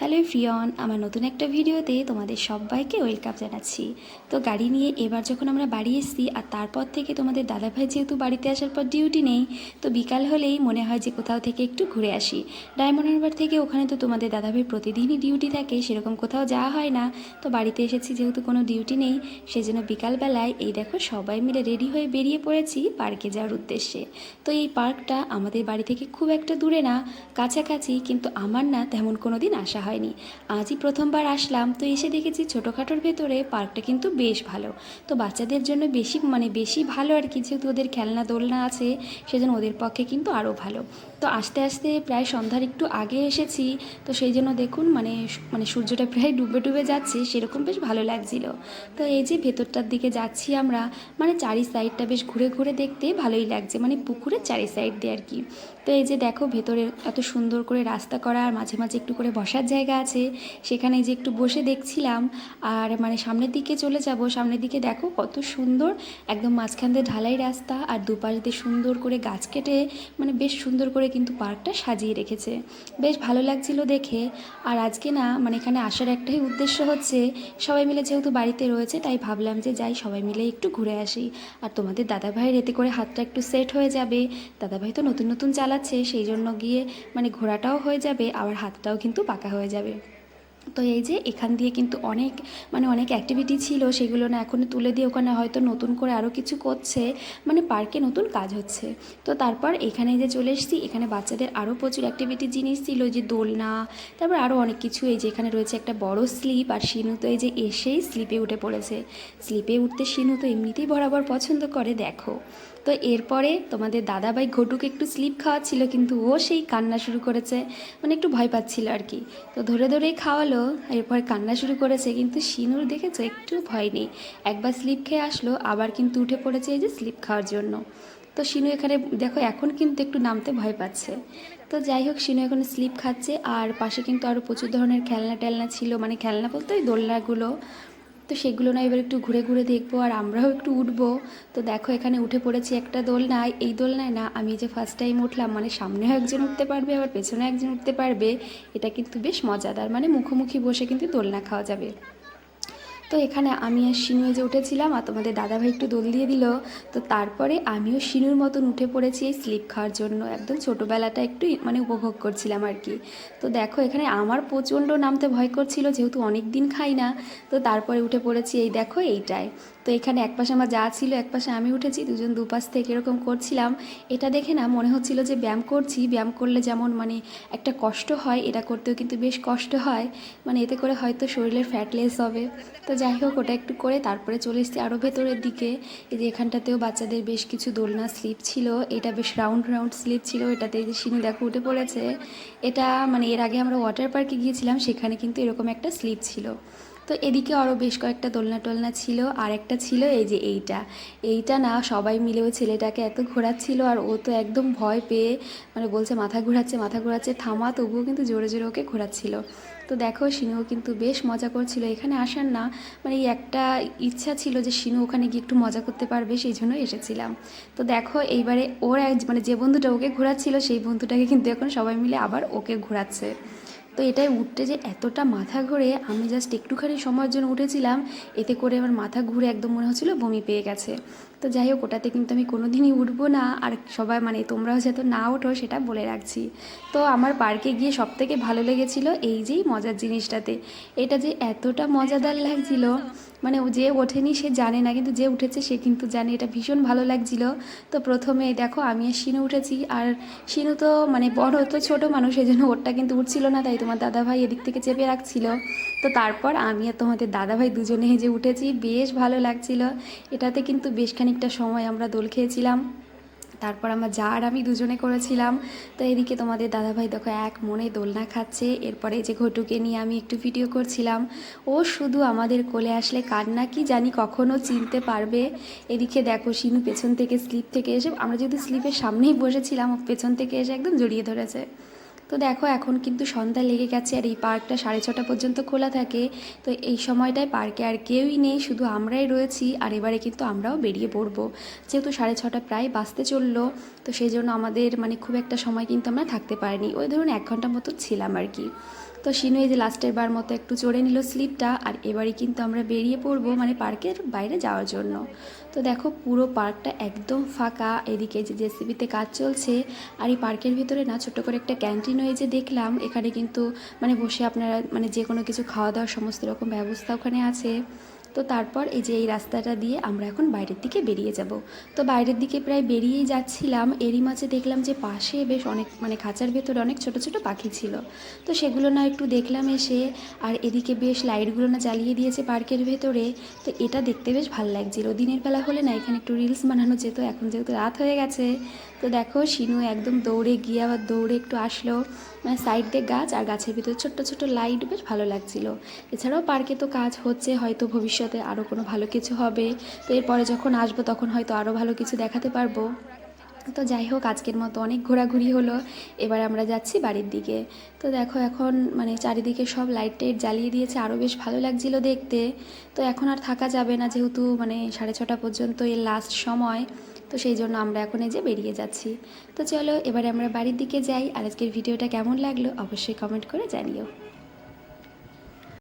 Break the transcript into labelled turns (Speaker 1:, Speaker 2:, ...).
Speaker 1: Hello ফ্রিয়ন আমার নতুন একটা ভিডিওতে তোমাদের সবাইকে ওয়েলকাম জানাচ্ছি। তো গাড়ি নিয়ে এবার যখন আমরা বাড়ি এসেছি আর তারপর থেকে তোমাদের দাদাভাই যেহেতু বাড়িতে আসার পর ডিউটি নেই, তো বিকাল হলেই মনে হয় যে কোথাও থেকে একটু ঘুরে আসি। ডায়মন্ড হারবার থেকে ওখানে তো তোমাদের দাদাভাই প্রতিদিনই ডিউটি থাকে, সেরকম কোথাও যাওয়া হয় না। তো বাড়িতে এসেছি যেহেতু কোনো ডিউটি নেই, সেজন্য বিকালবেলায় এই দেখো সবাই মিলে রেডি হয়ে বেরিয়ে পড়েছি পার্কে যাওয়ার উদ্দেশ্যে। তো এই পার্কটা আমাদের বাড়ি থেকে খুব একটা দূরে না, কাছাকাছি, কিন্তু আমার না তেমন কোনো দিন আসা হয়নি। আজই প্রথমবার আসলাম, তো এসে দেখেছি ছোটোখাটোর ভেতরে পার্কটা কিন্তু বেশ ভালো। তো বাচ্চাদের জন্য বেশি মানে বেশি ভালো আর কি, যেহেতু ওদের খেলনা, দোলনা আছে, সেজন্য ওদের পক্ষে কিন্তু আরও ভালো। তো আস্তে আস্তে প্রায় সন্ধ্যার একটু আগে এসেছি, তো সেই জন্য দেখুন মানে মানে সূর্যটা প্রায় ডুবে ডুবে যাচ্ছে, সেরকম বেশ ভালো লাগছিল। তো এই যে ভেতরটার দিকে যাচ্ছি আমরা মানে চারি সাইডটা বেশ ঘুরে ঘুরে দেখতে ভালোই লাগছে মানে পুকুরের চারি সাইড দিয়ে আর কি। তো এই যে দেখো ভেতরে এত সুন্দর করে রাস্তা করা, আর মাঝে মাঝে একটু করে বসার জায়গা আছে। সেখানে যে একটু বসে দেখছিলাম, আর মানে সামনের দিকে চলে যাব। সামনের দিকে দেখো কত সুন্দর, একদম মাঝখান দিয়ে ঢালাই রাস্তা, আর দুপাশ দিয়ে সুন্দর করে গাছ কেটে মানে বেশ সুন্দর করে কিন্তু পার্কটা সাজিয়ে রেখেছে। বেশ ভালো লাগছিল দেখে। আর আজকে না মানে এখানে আসার একটাই উদ্দেশ্য হচ্ছে, সবাই মিলে যেহেতু বাড়িতে রয়েছে, তাই ভাবলাম যে যাই, সবাই মিলে একটু ঘুরে আসি। আর তোমাদের দাদাভাইয়ের এতে করে হাতটা একটু সেট হয়ে যাবে। দাদাভাই তো নতুন নতুন চালাচ্ছে সেই জন্য গিয়ে মানে ঘোরাটাও হয়ে যাবে, আবার হাতটাও কিন্তু পাকা হয়ে যাবে। তো এই যে এখান দিয়ে কিন্তু অনেক মানে অনেক অ্যাক্টিভিটি ছিল, সেগুলো না এখন তুলে দিয়ে ওখানে হয়তো নতুন করে আরও কিছু করছে মানে পার্কে নতুন কাজ হচ্ছে। তো তারপর এখানে যে চলে এসেছি, এখানে বাচ্চাদের আরও প্রচুর অ্যাক্টিভিটি জিনিস ছিল যে দোলনা, তারপর আরও অনেক কিছু, এই যে এখানে রয়েছে একটা বড় স্লিপ আর সিনু তো এই যে এসেই স্লিপে উঠে পড়েছে। স্লিপে উঠতে শিনু তো এমনিতেই বরাবর পছন্দ করে, দেখো। তো এরপরে তোমাদের দাদাভাই ঘটুকে একটু স্লিপ খাওয়াচ্ছিল, কিন্তু ও সেই কান্না শুরু করেছে। মানে একটু ভয় পাচ্ছিল আর কি। তো ধরে ধরেই খাওয়ালো, এরপর কান্না শুরু করেছে, কিন্তু শিনুর দেখেছ একটু ভয় নেই। একবার স্লিপ খেয়ে আসলো, আবার কিন্তু উঠে পড়েছে এই যে স্লিপ খাওয়ার জন্য। তো শিনু এখানে, দেখো এখন কিন্তু একটু নামতে ভয় পাচ্ছে। তো যাই হোক, শিনু এখন স্লিপ খাচ্ছে, আর পাশে কিন্তু আরও প্রচুর ধরনের খেলনা টেলনা ছিল। মানে খেলনা বলতে ওই দোলনাগুলো। তো সেগুলো না এবার একটু ঘুরে ঘুরে দেখব, আর আমরাও একটু উঠবো। তো দেখো এখানে উঠে পড়েছি একটা দোলনায়। এই দোলনায় না আমি যে ফার্স্ট টাইম উঠলাম মানে সামনেও একজন উঠতে পারবে, আবার পেছনে একজন উঠতে পারবে। এটা কিন্তু বেশ মজাদার মানে মুখোমুখি বসে কিন্তু দোলনা খাওয়া যাবে। তো এখানে আমি আর শিনু যে উঠেছিলাম আর তোমাদের দাদাভাই একটু দোল দিয়ে দিল। তো তারপরে আমিও শিনুর মতন উঠে পড়েছি এই স্লিপ খাওয়ার জন্য। একদম ছোটোবেলাটা একটু মানে উপভোগ করছিলাম আর কি। তো দেখো এখানে আমার প্রচণ্ড নামতে ভয় করছিল, যেহেতু অনেক দিন খাই না। তো তারপরে উঠে পড়েছি এই দেখো এইটায়। তো এখানে এক পাশে আমার যা ছিল, এক পাশে আমি উঠেছি, দুজন দুপাশ থেকে এরকম করছিলাম। এটা দেখে না মনে হচ্ছিল যে ব্যায়াম করছি, ব্যায়াম করলে যেমন মানে একটা কষ্ট হয়, এটা করতেও কিন্তু বেশ কষ্ট হয়। মানে এতে করে হয়তো শরীরের ফ্যাট লেস হবে। তো যাই হোক, ওটা একটু করে তারপরে চলে এসেছি আরও ভেতরের দিকে। এই যে এখানটাতেও বাচ্চাদের বেশ কিছু দোলনা, স্লিপ ছিল। এটা বেশ রাউন্ড রাউন্ড স্লিপ ছিল। এটাতে যে শিনু দেখো, উঠে পড়েছে। এটা মানে এর আগে আমরা ওয়াটার পার্কে গিয়েছিলাম, সেখানে কিন্তু এরকম একটা স্লিপ ছিল। তো এদিকে আরও বেশ কয়েকটা দোলনা টোলনা ছিল। আর একটা ছিল এই যে এইটা। এইটা না, সবাই মিলে ওই ছেলেটাকে এত ঘোরাচ্ছিল আর ও তো একদম ভয় পেয়ে মানে বলছে, মাথা ঘোরাচ্ছে মাথা ঘোরাচ্ছে। থামা, তবুও কিন্তু জোরে জোরে ওকে ঘোরাচ্ছিল। তো দেখো শিনু কিন্তু বেশ মজা করছিল। এখানে আসার না মানে একটা ইচ্ছা ছিল যে শিনু ওখানে গিয়ে একটু মজা করতে পারবে, সেই জন্য এসেছিলাম। তো দেখো, এইবারে ওর এক মানে যে বন্ধুটা ওকে ঘোরাচ্ছিল, সেই বন্ধুটাকে কিন্তু এখন সবাই মিলে আবার ওকে ঘোরাচ্ছে। তো এটাই উঠতে যে এতটা মাথা ঘুরে, আমি জাস্ট একটুখানি সময়ের জন্য উঠেছিলাম, এতে করে আমার মাথা ঘুরে একদম মনে হচ্ছিল বমি পেয়ে গেছে। তো যাই হোক, ওটাতে কিন্তু আমি কোনো দিনই উঠবো না। আর সবাই মানে তোমরাও যাতে না ওঠো, সেটা বলে রাখছি। তো আমার পার্কে গিয়ে সব থেকে ভালো লেগেছিলো এই যেই মজার জিনিসটাতে। এটা যে এতটা মজাদার লাগছিল। মানে যে ওঠেনি, সে জানে না, কিন্তু যে উঠেছে, সে কিন্তু জানে। এটা ভীষণ ভালো লাগছিল। তো প্রথমে দেখো, আমি আর শিনু উঠেছি। আর শিনু তো মানে বড়, তো ছোট মানুষ, এই জন্য ওরটা কিন্তু উঠছিল না। তাই তোমার দাদাভাই এদিক থেকে চেপে রাখছিল। তো তারপর আমি আর তোমাদের দাদাভাই দুজনে যে উঠেছি। বেশ ভালো লাগছিল। এটাতে কিন্তু বেশ খানিকটা সময় আমরা দোল খেয়েছিলাম। তারপর আমার যা আর আমি দুজনে করেছিলাম। তো এদিকে তোমাদের দাদাভাই দেখো এক মনে দোলনা খাচ্ছে। এরপরে যে ঘটুকে নিয়ে আমি একটু ভিডিও করছিলাম। ও শুধু আমাদের কোলে আসলে কান্না কি জানি কখনো চিনতে পারবে। এদিকে দেখো শিনু পেছন থেকে স্লিপ থেকে এসে, আমরা যেহেতু স্লিপের সামনেই বসেছিলাম পেছন থেকে এসে একদম জড়িয়ে ধরেছে। তো দেখো, এখন কিন্তু সন্ধ্যা লেগে গেছে আর এই পার্কটা সাড়ে ছটা পর্যন্ত খোলা থাকে। তো এই সময়টায় পার্কে আর কেউই নেই, শুধু আমরাই রয়েছি আর এবারে কিন্তু আমরাও বেরিয়ে পড়ব। যেহেতু সাড়ে ছটা প্রায় বাঁচতে চলল, তো সেই জন্য আমাদের মানে খুব একটা সময় কিন্তু আমরা থাকতে পারিনি। ওই ধরুন এক ঘণ্টা মতো ছিলাম আর কি। তো শিনু এই যে লাস্টের বার মতো একটু চড়ে নিল স্লিপটা আর এবারে কিন্তু আমরা বেরিয়ে পড়ব মানে পার্কের বাইরে যাওয়ার জন্য। তো দেখো পুরো পার্কটা একদম ফাঁকা, এদিকে যে জেসিবিতে কাজ চলছে আর এই পার্কের ভিতরে না ছোট্ট করে একটা ক্যান্টিন হয়ে যে দেখলাম, এখানে কিন্তু মানে বসে আপনারা মানে যে কোনো কিছু খাওয়া দাওয়ার সমস্ত রকম ব্যবস্থা ওখানে আছে। তো তারপর এই যে এই রাস্তাটা দিয়ে আমরা এখন বাইরের দিকে বেরিয়ে যাব। তো বাইরের দিকে প্রায় বেরিয়েই যাচ্ছিলাম। এরই মাঝে দেখলাম যে পাশে বেশ অনেক মানে খাঁচার ভেতরে অনেক ছোট ছোট পাখি ছিল। তো সেগুলো না একটু দেখলাম এসে, আর এদিকে বেশ লাইটগুলো না জ্বালিয়ে দিয়েছে পার্কের ভেতরে। তো এটা দেখতে বেশ ভালো লাগছিল। দিনের বেলা হলে না এখানে একটু রিলস বানানো যেত। এখন যেহেতু রাত হয়ে গেছে তো দেখো, শিনু একদম দৌড়ে গিয়ে আবার দৌড়ে একটু আসলো মানে সাইড দিয়ে গাছ আর গাছের ভিতরে ছোট্ট ছোট্ট লাইট বেশ ভালো লাগছিল। এছাড়াও পার্কে তো কাজ হচ্ছে, হয়তো ভবিষ্যতে আরও কোনো ভালো কিছু হবে। তো এরপরে যখন আসব, তখন হয়তো আরও ভালো কিছু দেখাতে পারব। তো যাই হোক, আজকের মতো অনেক ঘোরাঘুরি হলো। এবার আমরা যাচ্ছি বাড়ির দিকে। তো দেখো, এখন মানে চারিদিকে সব লাইট টাইট জ্বালিয়ে দিয়েছে আরও বেশ ভালো লাগছিল দেখতে। তো এখন আর থাকা যাবে না, যেহেতু মানে সাড়ে ছটা পর্যন্ত এর লাস্ট সময়। তো সেই জন্য আমরা এখন এই যে বেরিয়ে যাচ্ছি। তো চলো, এবারে আমরা বাড়ির দিকে যাই। আর আজকের ভিডিওটা কেমন লাগল অবশ্যই কমেন্ট করে জানিও।